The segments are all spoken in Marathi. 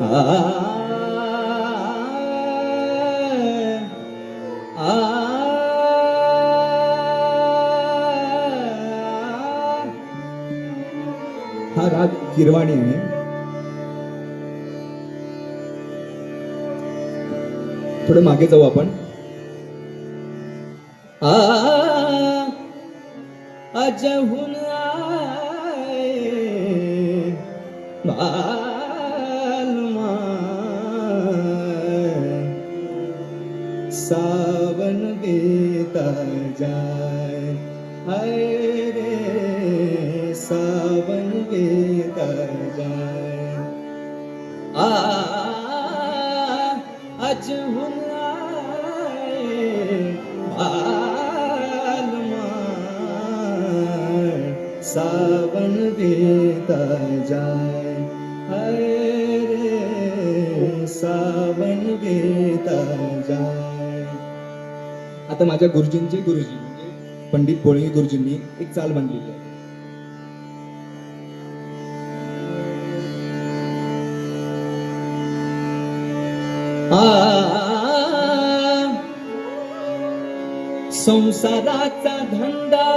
हा राग किरवाणी आहे. थोडं मागे जाऊ आपण. अजहून आए अे सावन गी त जाय आजु आलम सावन बीत जाए। हरे सा आता माझ्या गुरुजींचे गुरुजी म्हणजे पंडित पोळी गुरुजींनी एक चाल बांधलेली आहे. संसाराचा धंदा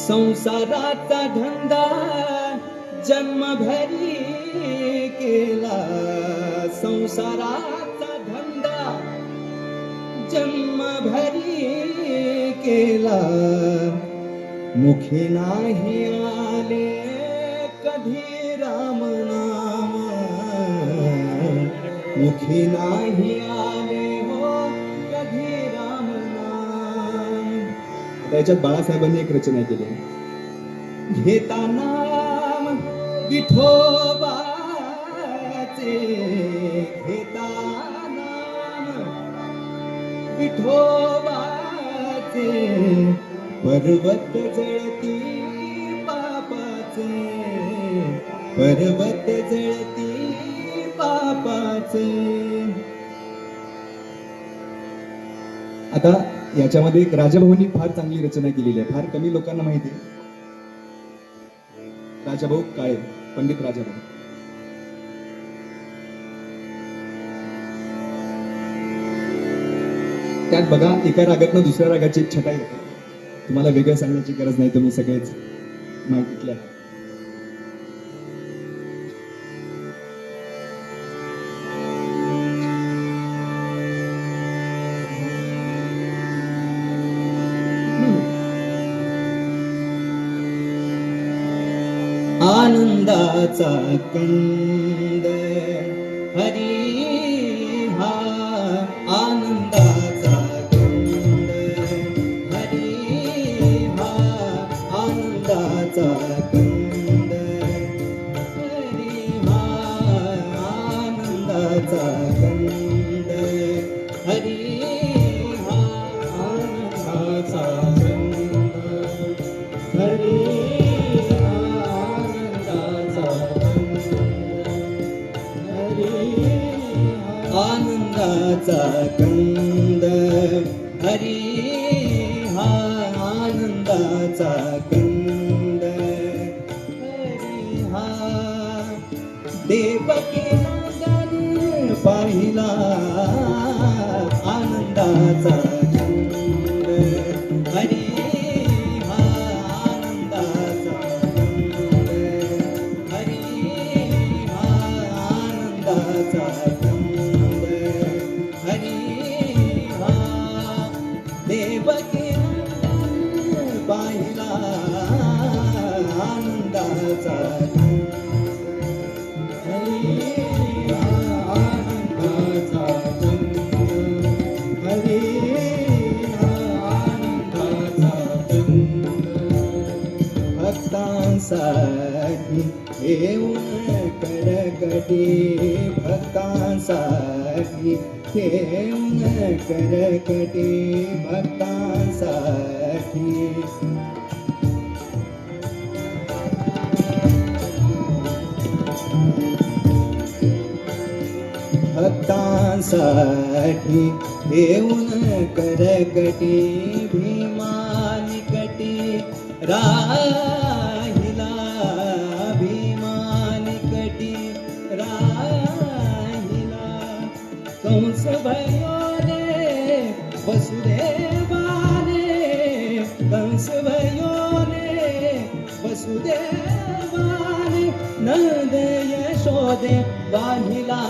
संसाराचा धंदा जन्मभरी केला. संसारा जन्मभरी केला मुखी नाही आले कधी राम नाम। मुखी नाही आले हो कधी राम नाम। आता याच्यात बाळासाहेबांनी एक रचना केली. आहे. घेता नाम विठोबाचे विठोबाचे पर्वत जळती पापाचे पर्वत जळती पापाचे. आता याच्यामध्ये एक राजाभाऊंनी फार चांगली रचना केलेली आहे फार कमी लोकांना माहिती आहे. राजाभाऊ काळे पंडित राजाभाऊ. त्यात बघा एका रागातनं दुसऱ्या रागाची एक छटाई होते. तुम्हाला वेगळं सांगण्याची गरज नाही तुम्ही सगळेच माहितीतले आहात. आनंदाचा कंद हरी आनंदाचा कंद हरी हा आनंदाचा कंद आनंदाचा कंद हरी आनंदाचा कंद हरी आनंदाचा हरी देवकी पाहिला आनंदाचा येऊन करकटी भक्तांसाठी येऊन करकटी भक्तांसाठी. भक्तांसाठी येऊन करकटी भीमानिकटी राहिला भीमानिकटी भयो रे वसुदेवाने कंस भयो रे वसुदेवाने नंद यशोदे वाहिला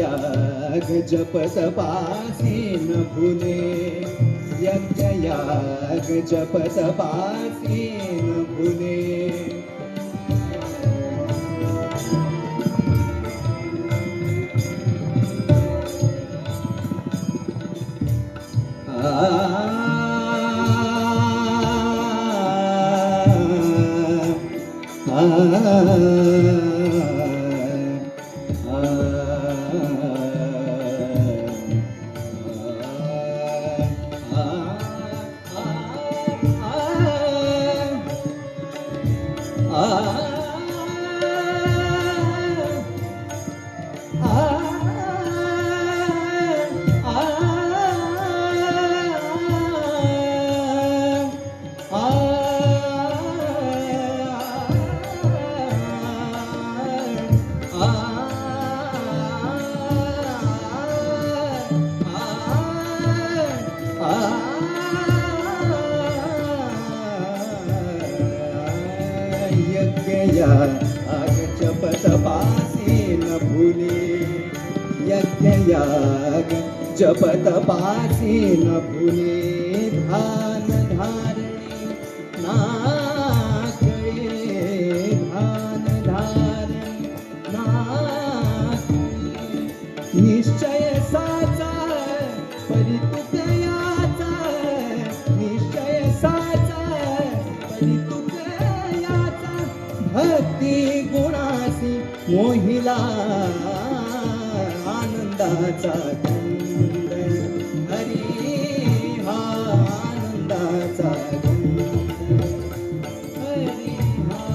याग जप तपासे न भुले यज्ञ याग जप तपासे न भुले यज्ञया यज्ञयाग जपत पासी न भूले ध्यान धारणे नाकळे धान धारणे नाकळे निश्चय साचा परितुकयाचा निश्चय साचा परितुकयाचा भक्ती गुणासी मोहिला. आनंदाचा हरी हा आनंदाचा छंद हरी हा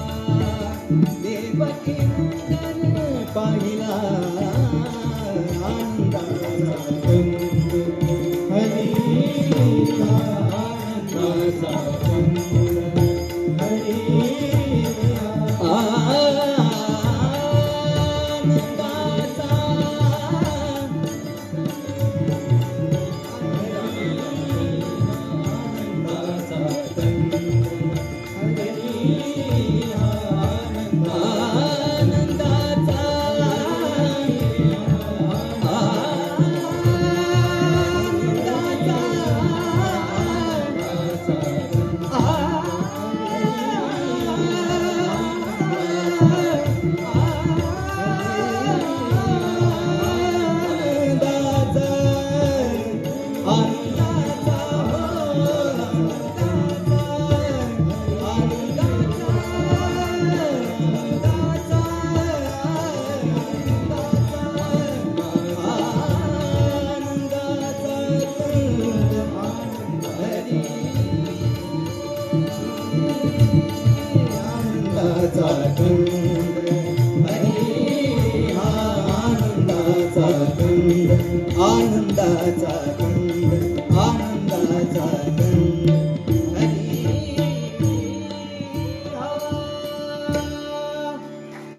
देवकी नंदन पाहिला. आनंदाचा